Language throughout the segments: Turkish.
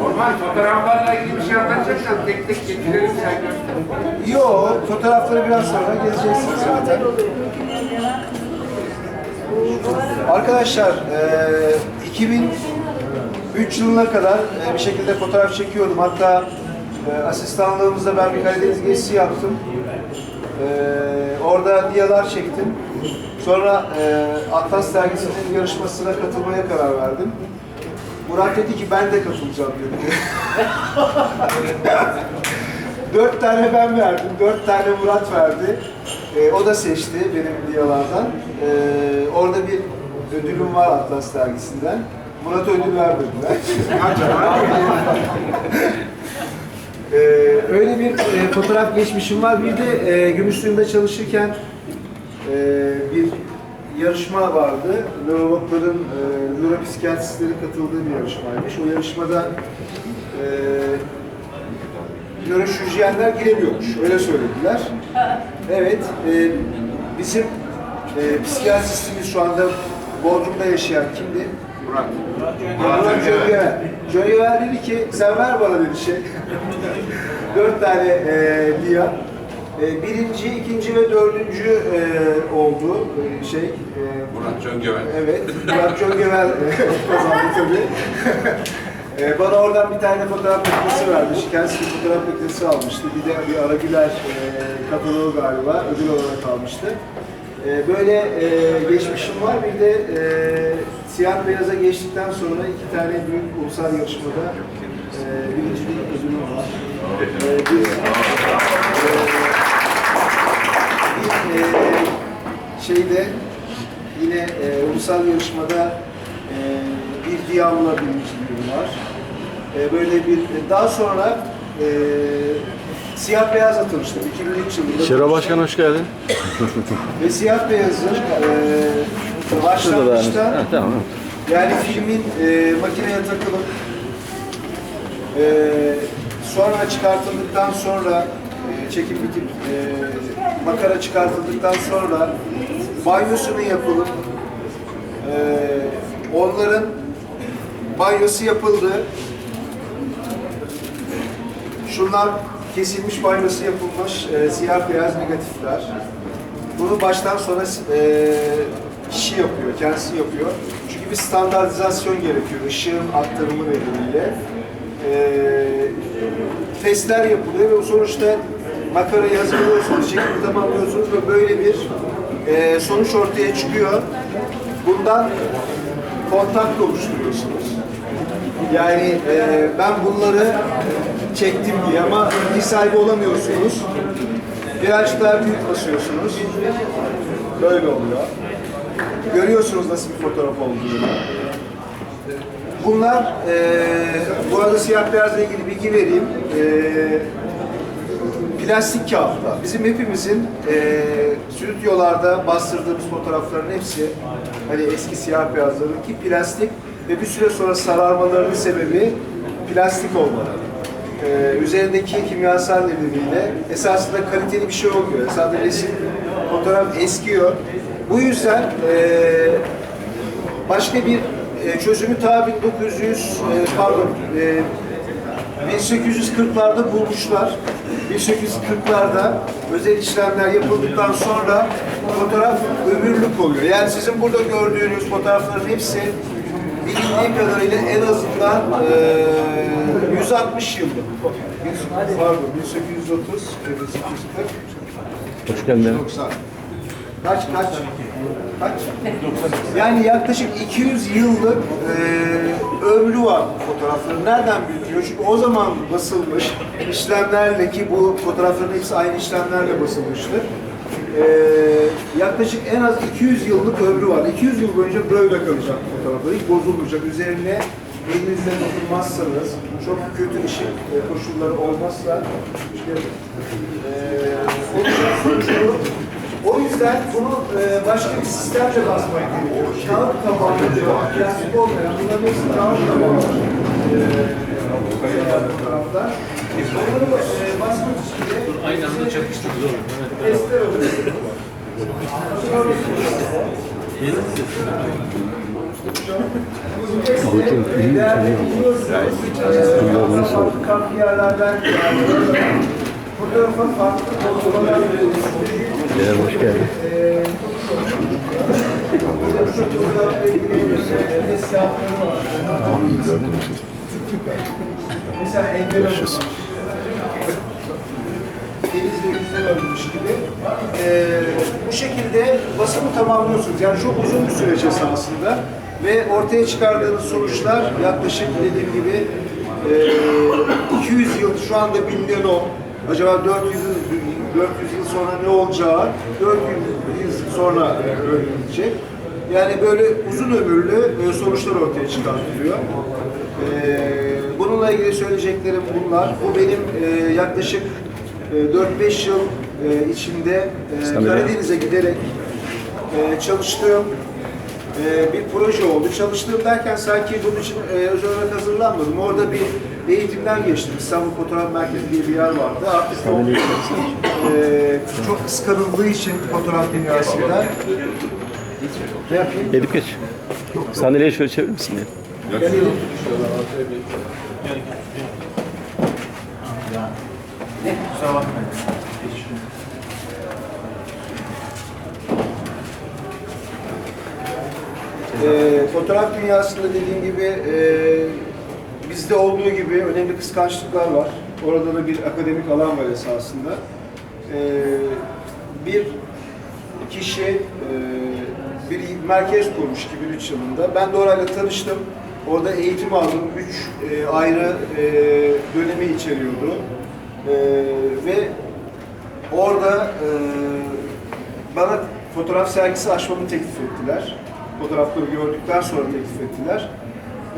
Normal fotoğraflarla ilgili bir şey anlatacaksan tek tek getirelim sen göster. Yo, fotoğrafları biraz sonra gezeceksiniz zaten. Arkadaşlar, eee 2003 yılına kadar eee, bir şekilde fotoğraf çekiyordum. Hatta eee, asistanlığımızda ben bir Karadeniz gezisi yaptım. Eee, orada diyalar çektim. Sonra eee Atlas dergisinin yarışmasına katılmaya karar verdim. Murat dedi ki ben de katılacağım dedi. Dört tane ben verdim, dört tane Murat verdi. Ee, o da seçti benim diyalardan. Ee, orada bir ödülüm var Atlas dergisinden. Murat'a ödül vermediler. ee, öyle bir e, fotoğraf geçmişim var. Bir de e, Gümüşsuyu'nda çalışırken e, bir yarışma vardı. Nörologların, e, nöropsikiyatristlerin katıldığı bir yarışmaymış. O yarışmada e, nöroşirurjiyenler giremiyormuş. Öyle söylediler. Evet, e, bizim e, psikiyatristimiz şu anda Bodrum'da yaşayan kimdi? Murat. Murat Cöngöver. Cöngöver dedi ki, sen ver bana dedi şey. Dört tane e, diya. E, birinci, ikinci ve dördüncü e, oldu e, şey. E, Murat Cöngöven. Evet, Murat Çöngövel kazandı tabii. Ee, bana oradan bir tane fotoğraf makinesi verdi. Kendisi bir fotoğraf makinesi almıştı. Bir de bir Aragüler e, kataloğu galiba ödül olarak almıştı. E, böyle e, geçmişim var. Bir de e, siyah beyaza geçtikten sonra iki tane büyük ulusal yarışmada e, birincilik var. E, bir, e, e, şeyde yine e, ulusal yarışmada e, bir diyamla birinciliğim var. E, böyle bir daha sonra e, siyah beyaz atılmıştım 2003 yılında. Şero Başkan hoş geldin. Ve siyah beyazın e, başlangıçta Ha, tamam. yani filmin e, makineye takılıp e, sonra çıkartıldıktan sonra e, çekim bitip e, makara çıkartıldıktan sonra banyosunun yapılıp e, onların banyosu yapıldı. Şunlar kesilmiş banyosu yapılmış e, siyah beyaz negatifler. Bunu baştan sona e, kişi yapıyor, kendisi yapıyor. Çünkü bir standartizasyon gerekiyor ışığın aktarımı nedeniyle. E, testler yapılıyor ve sonuçta makarayı hazırlıyorsunuz, çekimi tamamlıyorsunuz ve böyle bir e, sonuç ortaya çıkıyor. Bundan kontak oluşturuyorsunuz. Yani e, ben bunları çektim diye ama bilgi sahibi olamıyorsunuz. Birazcık daha büyük basıyorsunuz. Böyle oluyor. Görüyorsunuz nasıl bir fotoğraf olduğunu. Bunlar, e, bu arada siyah beyazla ilgili bilgi vereyim. E, plastik kağıtlar. Bizim hepimizin e, stüdyolarda bastırdığımız fotoğrafların hepsi hani eski siyah beyazların ki plastik ve bir süre sonra sararmalarının sebebi plastik olmaları. E, üzerindeki kimyasal nedeniyle esasında kaliteli bir şey olmuyor. Esasında resim, fotoğraf eskiyor. Bu yüzden e, başka bir e, çözümü ta 1900 e, pardon e, 1840'larda bulmuşlar. 1840'larda özel işlemler yapıldıktan sonra fotoğraf ömürlük oluyor. Yani sizin burada gördüğünüz fotoğrafların hepsi bilindiği kadarıyla en azından e, 160 yıllık. Pardon 1830, 1840. Hoş geldin. 90. Kaç kaç? Kaç? Yani yaklaşık 200 yıllık e, ömrü var bu fotoğrafların. Nereden biliniyor? Çünkü o zaman basılmış işlemlerle ki bu fotoğrafların hepsi aynı işlemlerle basılmıştır. E, yaklaşık en az 200 yıllık ömrü var. 200 yıl boyunca böyle kalacak fotoğraflar. Hiç bozulmayacak. Üzerine elinizle dokunmazsanız, çok kötü ışık e, koşulları olmazsa işte, e, o yüzden bunu e, başka bir sistemle basmak gerekiyor. Kağıt tabanlı, plastik olmayan, bunların hepsi kağıt tabanlı e. Bunu e, basmak için de Aynı anda çakıştırdı oğlum. testler oluyor. Hocam iyi Kullanımını sorduk. Farklı yerlerden Beyler hoş geldin. Mesela engel bu şekilde basımı tamamlıyorsunuz. Yani çok uzun bir süreç esasında. Ve ortaya çıkardığınız sonuçlar yaklaşık dediğim gibi e, 200 yıl şu anda bilinen o. Acaba 400 yıl, 400 yıl sonra ne olacağı 400 yıl sonra öğrenilecek. Yani böyle uzun ömürlü e, sonuçlar ortaya çıkartılıyor. Ee, bununla ilgili söyleyeceklerim bunlar. Bu benim e, yaklaşık e, 4-5 yıl e, içinde e, Karadeniz'e giderek e, çalıştığım e, bir proje oldu. Çalıştığım derken sanki bunun için e, özel olarak hazırlanmadım. Orada bir eğitimden geçtim. İstanbul Fotoğraf Merkezi diye bir yer vardı. Artık o e, çok kıskanıldığı için fotoğraf dünyasında ne yapayım? Edip geç. Sandalyeyi şöyle çevirir misin. Gelelim. Ee, fotoğraf dünyasında dediğim gibi e, bizde olduğu gibi önemli kıskançlıklar var. Orada da bir akademik alan var esasında. Ee, bir kişi e, bir merkez kurmuş 2003 yılında. Ben de orayla tanıştım. Orada eğitim aldım. Üç e, ayrı e, dönemi içeriyordu. E, ve orada e, bana fotoğraf sergisi açmamı teklif ettiler. Fotoğrafları gördükten sonra teklif ettiler.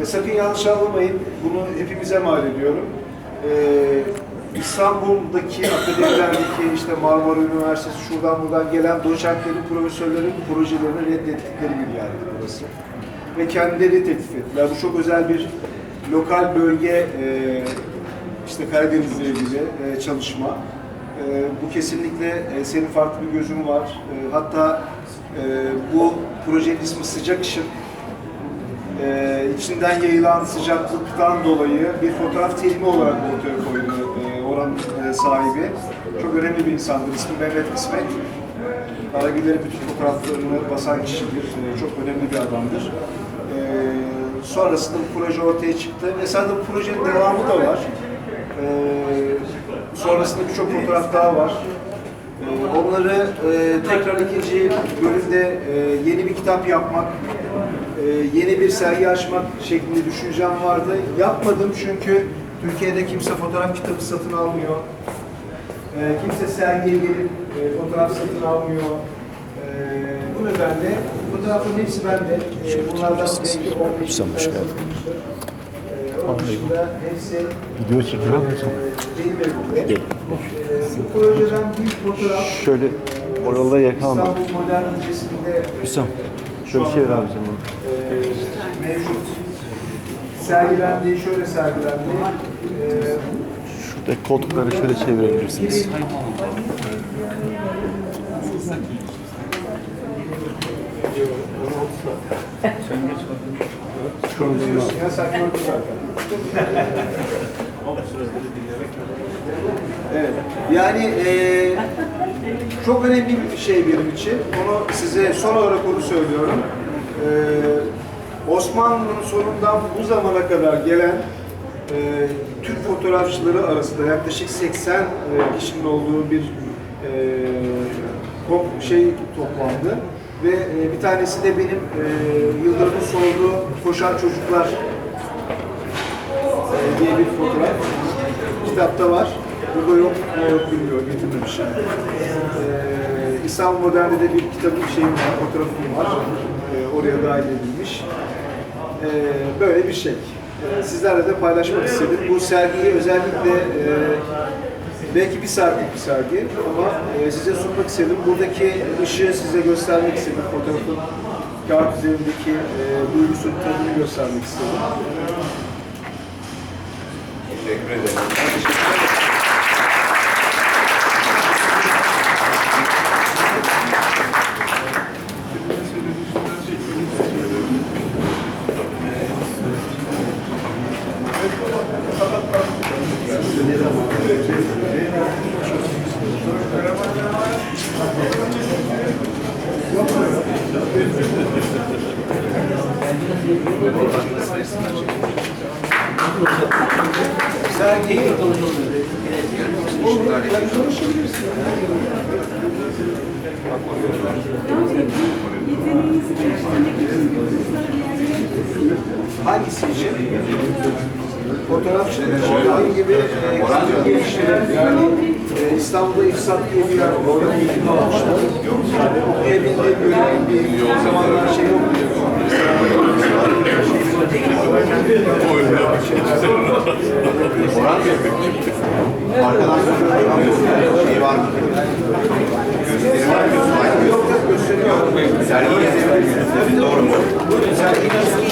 E, sakın yanlış anlamayın, bunu hepimize mal ediyorum. E, İstanbul'daki akademilerdeki işte Marmara Üniversitesi şuradan buradan gelen doçentlerin, profesörlerin projelerini reddettikleri bir yerdi burası. Ve kendileri teklif ettiler. Bu çok özel bir lokal bölge e, işte Karadeniz'le ilgili e, çalışma. E, bu kesinlikle senin farklı bir gözün var. Hatta bu projenin ismi Sıcak Işık. E, içinden yayılan sıcaklıktan dolayı bir fotoğraf terimi olarak ortaya koydu e, oranın e, sahibi. Çok önemli bir insandır. İsmi Mehmet İsmet. Karagüller'in bütün fotoğraflarını basan kişidir. E, çok önemli bir adamdır. E, sonrasında bu proje ortaya çıktı. Esasında bu projenin devamı da var. E, sonrasında birçok fotoğraf daha var. E, onları e, tekrar ikinci bölümde e, yeni bir kitap yapmak, e, yeni bir sergi açmak şeklinde düşüncem vardı. Yapmadım çünkü Türkiye'de kimse fotoğraf kitabı satın almıyor. E, kimse sergiye gelip e, fotoğraf satın almıyor. E, bu nedenle fotoğrafın hepsi bende. E, bunlardan belki 15 Hüsam, hoş geldin. E, onun dışında hepsi Video çekiyor e, benim elimde. E, bu projeden bir fotoğraf Şöyle oralara yakalama. İstanbul Modern Müzesi'nde Hüsam. Şöyle çevir abi sen bunu. e, mevcut. Sergilendi, şöyle sergilendi. E, Şuradaki koltukları şöyle çevirebilirsiniz. Biliyorsun ya sen gördün zaten. Evet. Yani eee, çok önemli bir şey benim için. Onu size son olarak onu söylüyorum. Eee, Osmanlı'nın sonundan bu zamana kadar gelen eee, Türk fotoğrafçıları arasında yaklaşık 80 eee, kişinin olduğu bir eee, top- şey toplandı. Ve eee, bir tanesi de benim eee Yıldırım'ın sorduğu Koşan Çocuklar e, diye bir fotoğraf. Kitapta var. Burada yok, yok bilmiyorum, getirmemişim. Ee, İstanbul Modern'de de bir kitabın şeyim var, fotoğrafım var. Ee, oraya dahil edilmiş. Ee, böyle bir şey. Ee, sizlerle de paylaşmak istedim. Bu sergiyi özellikle e, belki bir saatlik bir sergi ama e, size sunmak istedim. Buradaki ışığı size göstermek istedim. Fotoğrafın kağıt üzerindeki e, duygusunun tadını göstermek istedim. Teşekkür ederim. Yeteneğinizi geliştirmek için kurslar yerleri hangisi için? Fotoğrafçılık, dediğim gibi e, geliştiren, yani e, İstanbul'da İfsat diye bir yer var. Orada eğitim almışlar. Okuyabildiğim, görebildiğim, o zamanlar şey yok. Orhan Bey, arkadan şey var mı? Gösteri var mı? Yok yok gösteriyor. Sergi miyiz? Doğru mu? Sergi nasıl?